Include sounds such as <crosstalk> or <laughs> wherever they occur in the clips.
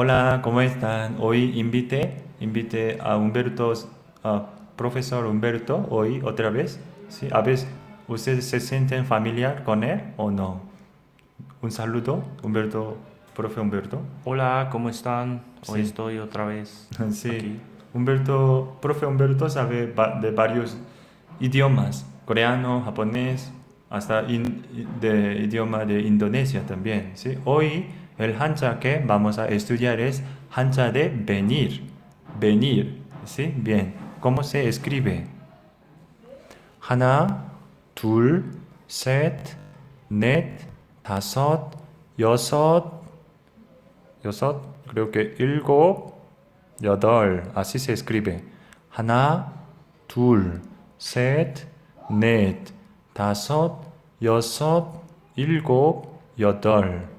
Hola, ¿cómo están? Hoy invité, invité a Humberto, a profesor Humberto, hoy otra vez. ¿Sí? A ver, ¿ustedes se sienten familiar con él o no? Un saludo, Humberto, profe Humberto. Hola, ¿cómo están? Hoy Sí. estoy otra vez. <laughs> Sí, aquí. Humberto, profe Humberto sabe de varios idiomas, coreano, japonés, hasta in- de idioma de Indonesia también. ¿sí? Hoy el hancha que vamos a estudiar es hancha de venir, venir, ¿sí? Bien, ¿cómo se escribe? 하나, 둘, 셋, 넷, 다섯, 여섯, 여섯, creo que 일곱, 여덟, así se escribe. 하나, 둘, 셋, 넷, 다섯, 여섯, 일곱, 여덟.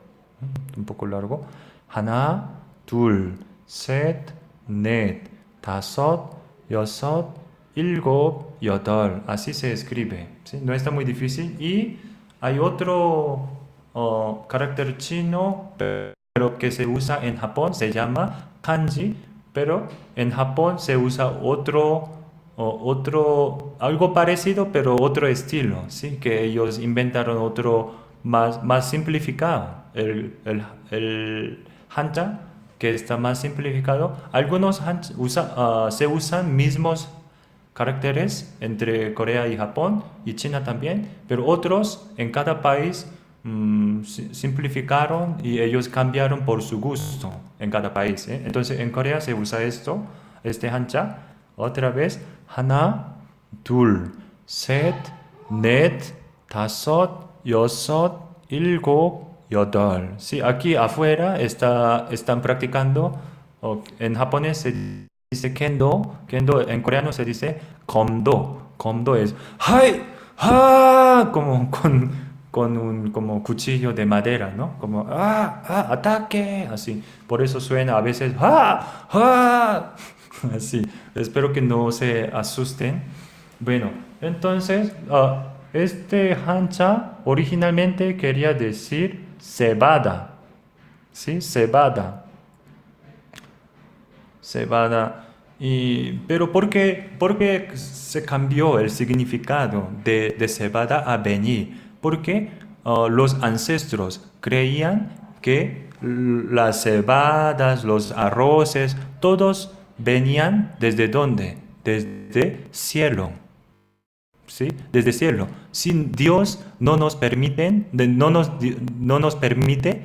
음, Un poco largo. 하나, 둘, 셋, 넷, 다섯, 여섯, 일곱, 여덟. Así se escribe. ¿sí? No está muy difícil. Y hay otro oh, carácter chino, pero que se usa en Japón, se llama kanji, pero en Japón se usa otro, o- otro, algo parecido, pero otro estilo, ¿sí? Que ellos inventaron otro más, más simplificado, el, el, el hanja, que está más simplificado. Algunos hanja usa- ah, se usan mismos caracteres entre Corea y Japón y China también, pero otros en cada país mm, si- simplificaron y ellos cambiaron por su gusto en cada país. ¿eh? Entonces en Corea se usa esto, este hancha, otra vez, 하나, 둘, 셋, 넷, 다섯, 여섯, 일곱, 여덟. Sí, aquí afuera está, están practicando, o en japonés se dice kendo, kendo en coreano se dice komdo, komdo es ¡Hai! ¡Ha! Como con, con un como cuchillo de madera, ¿no? Como ¡Ah! ¡Ah! ¡Ataque! Así. Por eso suena a veces ¡Ah! ¡Ah! <laughs> Así. Espero que no se asusten. Bueno, entonces, ah, este hancha originalmente quería decir cebada. ¿Sí? Cebada cebada. Y, pero ¿por qué, se cambió el significado de, de cebada a venir? Porque ah, los ancestros creían que las cebadas, los arroces, todos venían desde dónde? Desde cielo. ¿sí? Desde cielo. Sin Dios no nos permiten, no nos, no nos permite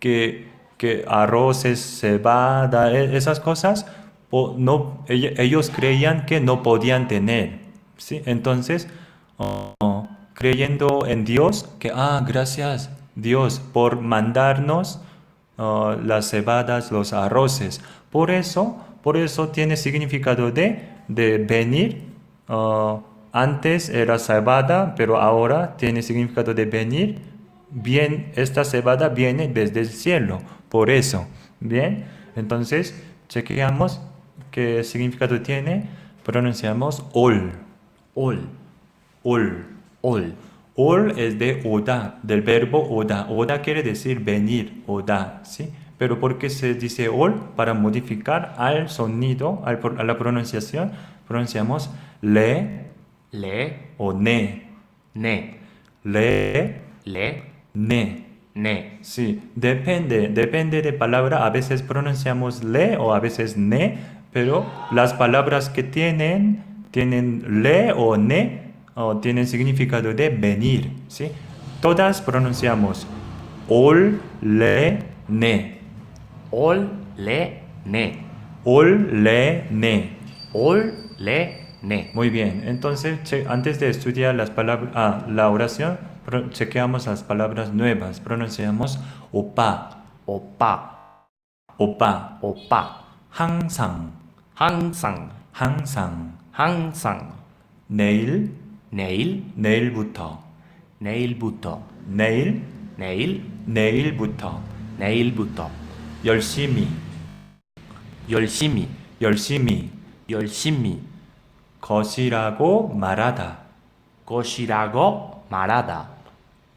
que, que arroces, cebada, e- esas cosas, no, ell- ellos creían que no podían tener, ¿sí? Entonces, oh, oh, creyendo en Dios, que, ah, gracias Dios por mandarnos uh, las cebadas, los arroces. Por eso, por eso tiene significado de, venir. uh, antes era cebada, pero ahora tiene significado de venir. Bien, esta cebada viene desde el cielo. Por eso, bien. Entonces, chequeamos qué significado tiene. Pronunciamos ol, ol, ol. ol, Ol es de oda, del verbo oda. Oda quiere decir venir, oda, ¿sí? Pero ¿por qué se dice ol? Para modificar al sonido, al a la pronunciación, pronunciamos le le, o ne. ne, Le, le, ne. ne, Sí, depende, depende de palabra. A veces pronunciamos le o a veces ne, pero las palabras que tienen, tienen le o ne, o tienen significado de venir, ¿sí? Todas pronunciamos ol, le, ne. ol, le, ne, Ol, le, ne. ol, le, ne. Muy bien, entonces che- antes de estudiar las palabras, ah, la oración, pro- chequeamos las palabras nuevas. Pronunciamos opa, 오빠, opa, 오빠, 항상, 항상, 항상. 항상, 내일, 내일, 내일부터, 내일부터, 내일, 내일, 내일부터. 내일부터, 열심히, 열심히, 열심히. 열심히, 것이라고 말하다, 것이라고 말하다,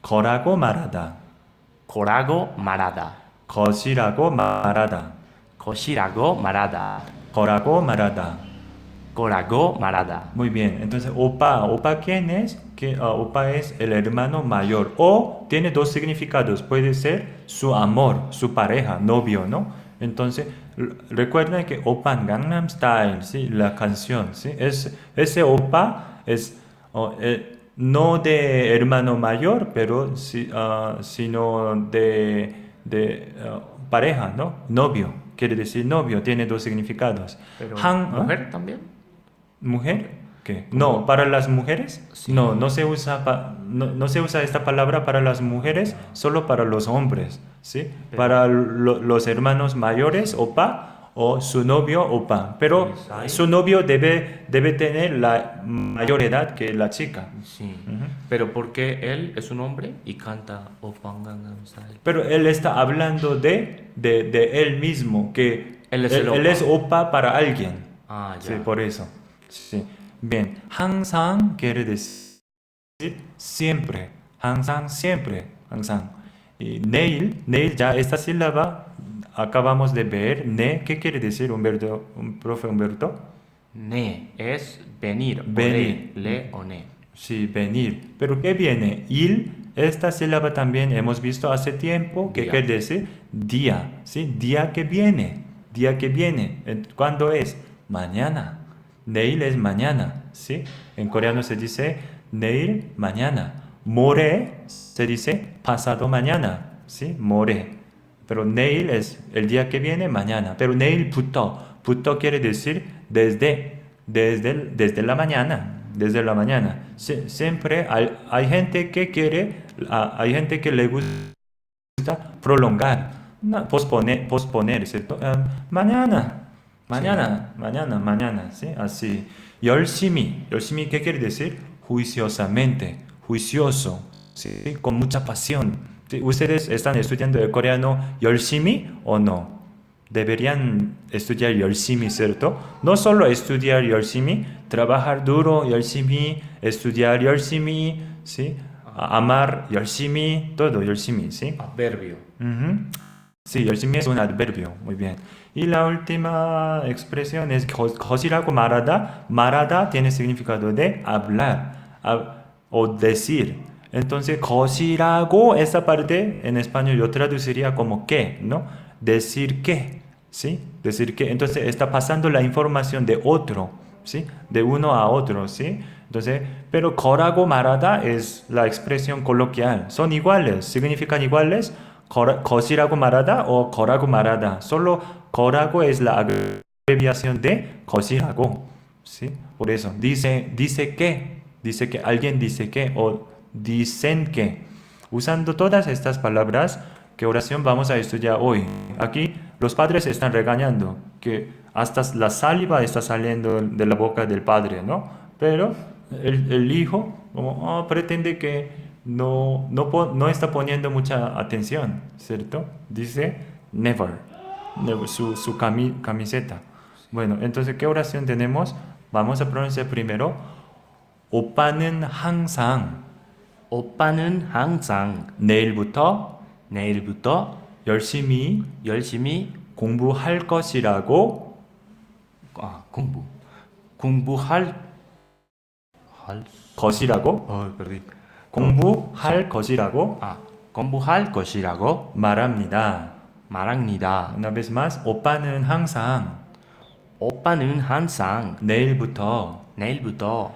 거라고 말하다, 거라고 말하다, 것이라고 말하다. 것이라고 말하다. 거라고 말하다. 거라고 말하다. Muy bien, entonces opa, opa quién es? Que, ah, opa es el hermano mayor o tiene dos significados, puede ser su amor, su pareja, novio, ¿no? Entonces r- recuerden que opa Gangnam Style, ¿sí? La canción, ¿sí? Es, ese opa es oh, eh, no de hermano mayor, pero sí, ah, sino de, de ah, pareja, ¿no? Novio, quiere decir novio, tiene dos significados. Pero Han- ¿ah? mujer también. ¿Mujer? ¿Qué? No, para las mujeres. Sí. No, no se usa pa- no, no se usa esta palabra para las mujeres, solo para los hombres, ¿sí? Pero- Para lo- los hermanos mayores, opa, o su novio, opa. Pero su novio debe, debe tener la mayor edad que la chica. Sí. Pero porque él es un hombre y canta Style. Pero él está hablando de, de, de él mismo, que Él es opa. es opa para alguien. Ah, ya. Sí, por eso. Sí. Bien, 항상 quiere decir siempre. 항상, siempre. 항상. Y 내일, 내일 ya esta sílaba acabamos de ver. Ne, ¿qué quiere decir, Humberto, un profe Humberto? Ne es venir. Venir. O le, le o ne. Sí, venir. Pero ¿qué viene? Il, esta sílaba también hemos visto hace tiempo, que Día. quiere decir día, ¿sí? Día que viene, día que viene. En- ¿Cuándo es? Mañana. Neil es mañana, ¿sí? En coreano se dice neil mañana. More se dice pasado mañana, ¿sí? More. Pero neil es el día que viene, mañana. Pero neil puto. Puto quiere decir desde, desde, desde la mañana, desde la mañana. Siempre hay, gente que quiere, hay gente que le gusta prolongar, posponer, posponer, ¿cierto? Em, mañana, mañana, mañana, mañana, ¿sí? Así. 열심히, 열심히, ¿qué quiere decir? Juiciosamente, juicioso, ¿sí? Con mucha pasión. ¿Sí? ¿Ustedes están estudiando el coreano 열심히 o no? Deberían estudiar 열심히, ¿cierto? No solo estudiar 열심히, trabajar duro 열심히, estudiar 열심히, ¿sí? A- Amar 열심히, todo 열심히, ¿sí? Adverbio. Ujú. Sí, 열심히 es un adverbio, muy bien. Y la última expresión es 거- 것이라고 말하다. 말하다 tiene significado de hablar hab- o decir. Entonces, 것이라고, esa parte en español yo traduciría como que, ¿no? Decir que, ¿sí? Decir que. Entonces, está pasando la información de otro, ¿sí? De uno a otro, ¿sí? Entonces, pero 거라고 말하다 es la expresión coloquial. Son iguales, significan iguales. 거라- 것이라고 말하다 o 거라고 말하다. Solo Corago es la abreviación de Kosirago. ¿sí? Por eso, dice, dice que, dice que, alguien dice que o dicen que. Usando todas estas palabras, ¿qué oración vamos a estudiar hoy? Aquí los padres están regañando, que hasta la saliva está saliendo de la boca del padre, ¿no? Pero el, hijo ah, pretende que no, no, no está poniendo mucha atención, ¿cierto? Dice never, su, su cami- camiseta. Bueno, entonces, ¿qué oración tenemos? Vamos a pronunciar primero. 오빠는 항상 오빠는 항상 내일부터 내일부터 열심히 열심히 공부할 것이라고 아, 공부 공부할 할 것이라고 어, perdí. 공부할 것이라고 아, 공부할 것이라고 말합니다. 말합니다. Una vez más, 오빠는 항상 오빠는 항상 내일부터 내일부터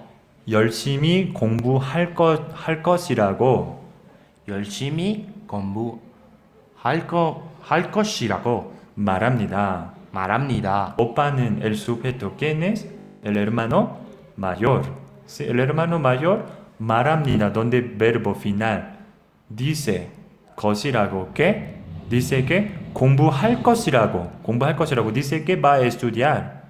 열심히 공부할 것, 할 것이라고 열심히 공부할 거, 할 것이라고 말합니다. 말합니다. 오빠는 el sujeto quién es? El hermano mayor. Sí, el hermano mayor 말합니다. donde verbo final dice 것이라고 que dice que 공부할 것이라고 공부할 것이라고 dice que va a estudiar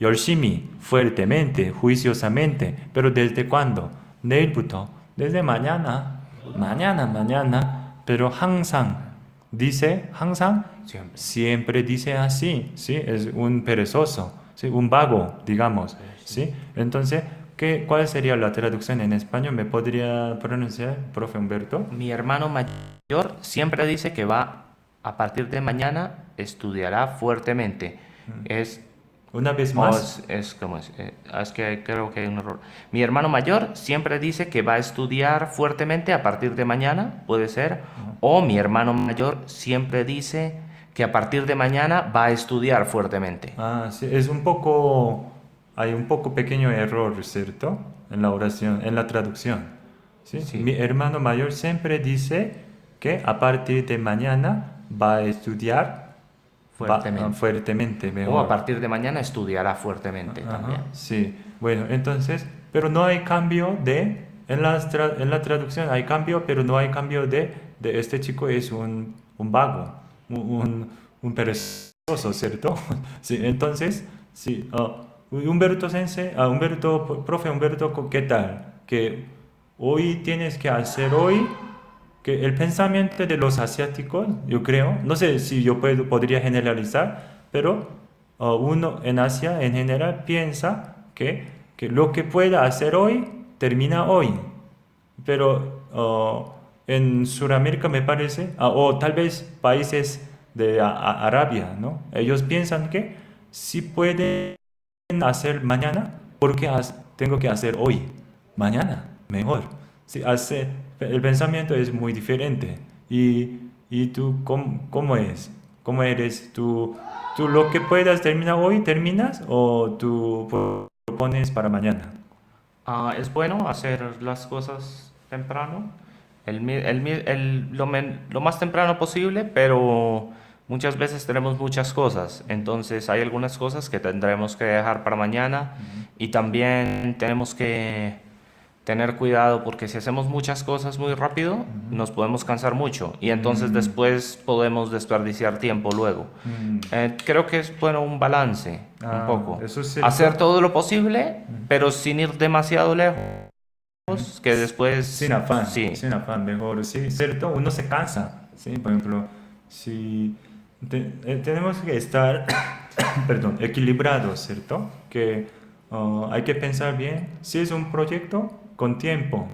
열심히 fuertemente juiciosamente pero desde cuándo 내일부터 desde mañana mañana mañana pero 항상 dice 항상 Siempre. siempre dice así, ¿sí? Es un perezoso, ¿sí? Un vago, digamos, ¿sí? Entonces, ¿qué, ¿cuál sería la traducción en español? ¿Me podría pronunciar, profe Humberto? Mi hermano mayor siempre dice que va a partir de mañana estudiará fuertemente. Es, Una vez más. es, es como es, eh, es que creo que hay un error. Mi hermano mayor siempre dice que va a estudiar fuertemente a partir de mañana, puede ser. O mi hermano mayor siempre dice que a partir de mañana va a estudiar fuertemente. Ah, sí, es un poco, hay un poco pequeño error, ¿cierto? En la oración, en la traducción. ¿sí? Sí. Mi hermano mayor siempre dice que a partir de mañana va a estudiar va- Fuertemente. ah, fuertemente, O mejor. a partir de mañana estudiará fuertemente Ajá, también. Sí, bueno, entonces, pero no hay cambio de, en la, tra- en la traducción hay cambio, pero no hay cambio de, de este chico es un, un vago, un, un, un perezoso, ¿cierto? <laughs> Sí, entonces, sí, ah, Humberto Sensei, ah, Humberto, profe Humberto, ¿qué tal? Que hoy tienes que hacer hoy que el pensamiento de los asiáticos, yo creo, no sé si yo podría generalizar, pero uh, uno en Asia en general piensa que, que lo que pueda hacer hoy termina hoy. Pero uh, en Sudamérica me parece, ah, o tal vez países de Arabia, ¿no? Ellos piensan que si pueden hacer mañana, ¿por has- tengo que hacer hoy? Mañana, mejor. Sí, hace, el pensamiento es muy diferente. ¿Y, y tú cómo, cómo es? ¿Cómo eres? ¿Tú, ¿Tú lo que puedas terminar hoy, terminas? ¿O tú propones para mañana? Ah, es bueno hacer las cosas temprano, el, el el- lo, men- lo más temprano posible, pero muchas veces tenemos muchas cosas, entonces hay algunas cosas que tendremos que dejar para mañana y también tenemos que tener cuidado porque si hacemos muchas cosas muy rápido nos podemos cansar mucho y entonces Mm. después podemos desperdiciar tiempo luego. Mm. Eh, creo que es bueno un balance, Ah, un poco. eso es cierto. Hacer todo lo posible, pero sin ir demasiado lejos, que después... Sin afán, Sí. sin afán, mejor, sí, cierto, uno se cansa, ¿sí? Por ejemplo, si te- eh, tenemos que estar, <coughs> perdón, equilibrados, ¿cierto? Que uh, hay que pensar bien, si es un proyecto, con tiempo,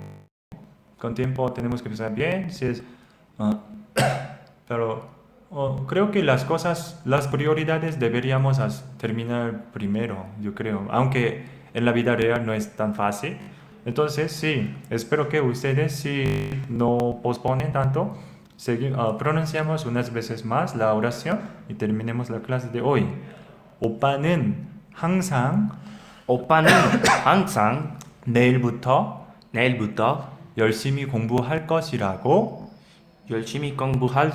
con tiempo tenemos que pensar bien, si es, uh, <coughs> pero uh, creo que las cosas, las prioridades deberíamos as- terminar primero, yo creo, aunque en la vida real no es tan fácil. Entonces, sí, espero que ustedes si no posponen tanto, segui- ah, pronunciamos unas veces más la oración y terminemos la clase de hoy. 오빠는 항상 오빠는 항상 내일부터 내일부터 열심히 공부할 것이라고 열심히 공부할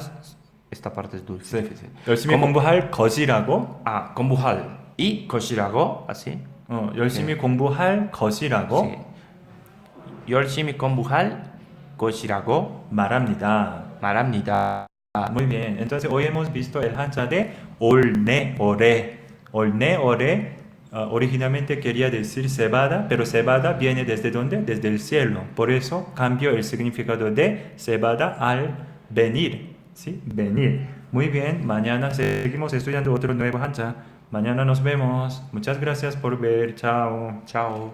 esta parte es dulce. 네, difícil. 열심히 ¿Cómo? 공부할 것이라고 Ah, 공부할 y 것이라고 así. 어, 열심히 공부할 것이라고 Sí. 열심히 공부할 것이라고 말합니다. 말합니다. Muy bien, entonces hoy hemos visto el hancha de olne ore. Olne ore ah, originalmente quería decir cebada, pero cebada viene desde dónde? Desde el cielo. Por eso cambió el significado de cebada al venir. ¿Sí? Venir. Muy bien, mañana seguimos estudiando otro nuevo hancha. Mañana nos vemos. Muchas gracias por ver. Chao. Chao.